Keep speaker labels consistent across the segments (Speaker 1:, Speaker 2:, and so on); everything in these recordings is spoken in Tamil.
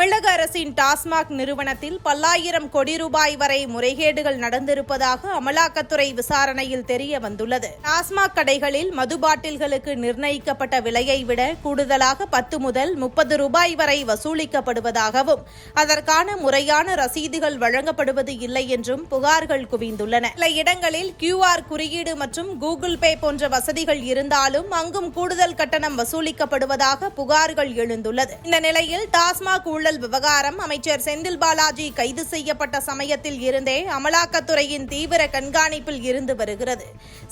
Speaker 1: தமிழக அரசின் டாஸ்மாக் நிறுவனத்தில் பல்லாயிரம் கோடி ரூபாய் வரை முறைகேடுகள் நடந்திருப்பதாக அமலாக்கத்துறை விசாரணையில் தெரிய வந்துள்ளது. டாஸ்மாக் கடைகளில் மது பாட்டில்களுக்கு நிர்ணயிக்கப்பட்ட விலையை விட கூடுதலாக பத்து முதல் முப்பது ரூபாய் வரை வசூலிக்கப்படுவதாகவும் அதற்கான முறையான ரசீதுகள் வழங்கப்படுவது இல்லை என்றும் புகார்கள் குவிந்துள்ளன. சில இடங்களில் கியூஆர் குறியீடு மற்றும் கூகுள் பே போன்ற வசதிகள் இருந்தாலும் அங்கும் கூடுதல் கட்டணம் வசூலிக்கப்படுவதாக புகார்கள் எழுந்துள்ளது. இந்த நிலையில் டாஸ்மாக் உள்ள மோதல் விவகாரம். அமைச்சர் செந்தில் பாலாஜி கைது செய்யப்பட்ட சமயத்தில் இருந்தே அமலாக்கத்துறையின் தீவிர கண்காணிப்பில் இருந்து வருகிறது.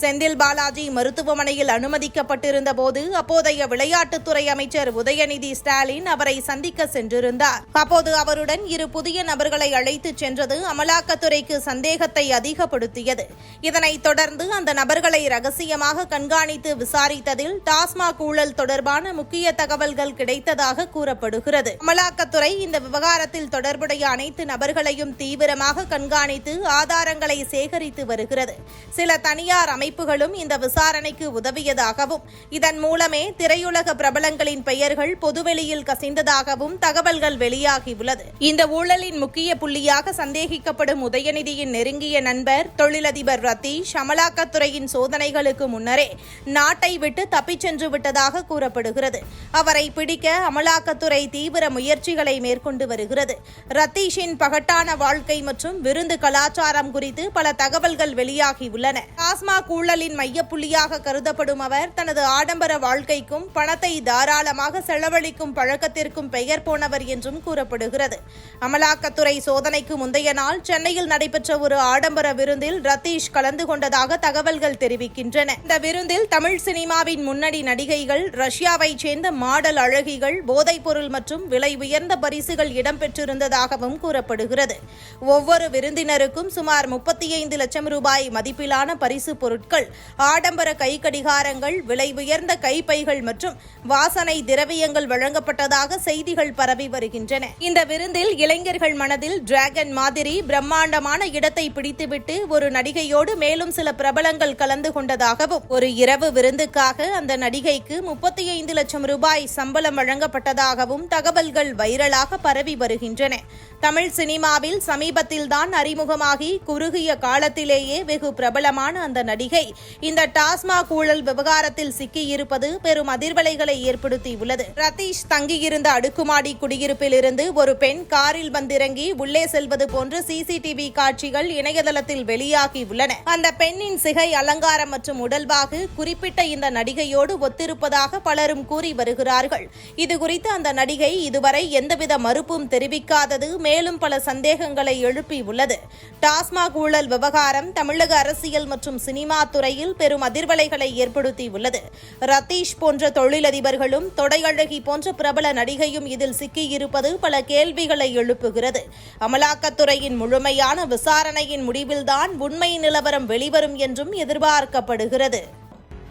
Speaker 1: செந்தில் பாலாஜி மருத்துவமனையில் அனுமதிக்கப்பட்டிருந்த போது அப்போதைய விளையாட்டுத்துறை அமைச்சர் உதயநிதி ஸ்டாலின் அவரை சந்திக்க சென்றிருந்தார். அப்போது அவருடன் இரு புதிய நபர்களை அழைத்துச் சென்றது அமலாக்கத்துறைக்கு சந்தேகத்தை அதிகப்படுத்தியது. இதனைத் தொடர்ந்து அந்த நபர்களை ரகசியமாக கண்காணித்து விசாரித்ததில் டாஸ்மாக் ஊழல் தொடர்பான முக்கிய தகவல்கள் கிடைத்ததாக கூறப்படுகிறது. அமலாக்கத்துறை இந்த விவகாரத்தில் தொடர்புடைய அனைத்து நபர்களையும் தீவிரமாக கண்காணித்து ஆதாரங்களை சேகரித்து வருகிறது. சில தனியார் அமைப்புகளும் இந்த விசாரணைக்கு உதவியதாகவும் இதன் மூலமே திரையுலக பிரபலங்களின் பெயர்கள் பொதுவெளியில் கசிந்ததாகவும் தகவல்கள் வெளியாகியுள்ளது. இந்த ஊழலின் முக்கிய புள்ளியாக சந்தேகிக்கப்படும் உதயநிதியின் நெருங்கிய நண்பர் தொழிலதிபர் ரத்தீஷ் அமலாக்கத்துறையின் சோதனைகளுக்கு முன்னரே நாட்டை விட்டு தப்பிச் சென்று விட்டதாக கூறப்படுகிறது. அவரை பிடிக்க அமலாக்கத்துறை தீவிர முயற்சிகளை மேற்கொண்டு வருகிறது. ரத்தீஷின் பகட்டான வாழ்க்கை மற்றும் விருந்து கலாச்சாரம் குறித்து பல தகவல்கள் வெளியாகியுள்ளன டாஸ்மாக் ஊழலின் மையப்புள்ளியாக கருதப்படும் அவர் தனது ஆடம்பர வாழ்க்கைக்கும் பணத்தை தாராளமாக செலவழிக்கும் பழக்கத்திற்கும் பெயர் போனவர் என்றும் கூறப்படுகிறது. அமலாக்கத்துறை சோதனைக்கு முந்தைய நாள் சென்னையில் நடைபெற்ற ஒரு ஆடம்பர விருந்தில் ரத்தீஷ் கலந்து கொண்டதாக தகவல்கள் தெரிவிக்கின்றன. இந்த விருந்தில் தமிழ் சினிமாவின் முன்னணி நடிகைகள் ரஷ்யாவைச் சேர்ந்த மாடல் அழகிகள் போதைப்பொருள் மற்றும் விலை உயர்ந்த பரிசுகள் இடம்பெற்றிருந்ததாகவும் கூறப்படுகிறது. ஒவ்வொரு விருந்தினருக்கும் சுமார் முப்பத்தி ஐந்து லட்சம் ரூபாய் மதிப்பிலான பரிசு பொருட்கள் ஆடம்பர கை கடிகாரங்கள் விலை உயர்ந்த கைப்பைகள் மற்றும் வாசனை திரவியங்கள் வழங்கப்பட்டதாக செய்திகள் பரவி வருகின்றன. இந்த விருந்தில் இளைஞர்கள் மனதில் டிராகன் மாதிரி பிரம்மாண்டமான இடத்தை பிடித்துவிட்டு ஒரு நடிகையோடு மேலும் சில பிரபலங்கள் கலந்து கொண்டதாகவும் ஒரு இரவு விருந்துக்காக அந்த நடிகைக்கு முப்பத்தி ஐந்து லட்சம் ரூபாய் சம்பளம் வழங்கப்பட்டதாகவும் தகவல்கள் படங்களாக பரவி வருகின்றன. தமிழ் சினிமாவில் சமீபத்தில்தான் அறிமுகமாகி குறுகிய காலத்திலேயே வெகு பிரபலமான அந்த நடிகை. இந்த டாஸ்மாக் ஊழல் விவகாரத்தில் சிக்கியிருப்பது பெரும் அதிர்வலைகளை ஏற்படுத்தியுள்ளது. ரதீஷ் தங்கியிருந்த அடுக்குமாடி குடியிருப்பில் இருந்து ஒரு பெண் காரில் வந்திறங்கி உள்ளே செல்வது போன்று சிசிடிவி காட்சிகள் இணையதளத்தில் வெளியாகியுள்ளன. அந்த பெண்ணின் சிகை அலங்காரம் மற்றும் உடல்வாகு குறிப்பிட்ட இந்த நடிகையோடு ஒத்திருப்பதாக பலரும் கூறி வருகிறார்கள். இதுகுறித்து அந்த நடிகை இதுவரை எந்த எந்தவித மறுப்பும் தெரிவிக்காதது மேலும் பல சந்தேகங்களை எழுப்பியுள்ளது டாஸ்மாக் ஊழல் விவகாரம் தமிழக அரசியல் மற்றும் சினிமா துறையில் பெரும் அதிர்வலைகளை ஏற்படுத்தியுள்ளது ரத்தீஷ் போன்ற தொழிலதிபர்களும் தொடையழகி போன்ற பிரபல நடிகையும் இதில் சிக்கியிருப்பது பல கேள்விகளை எழுப்புகிறது. அமலாக்கத்துறையின் முழுமையான விசாரணையின் முடிவில்தான் உண்மை நிலவரம் வெளிவரும் என்றும் எதிர்பார்க்கப்படுகிறது.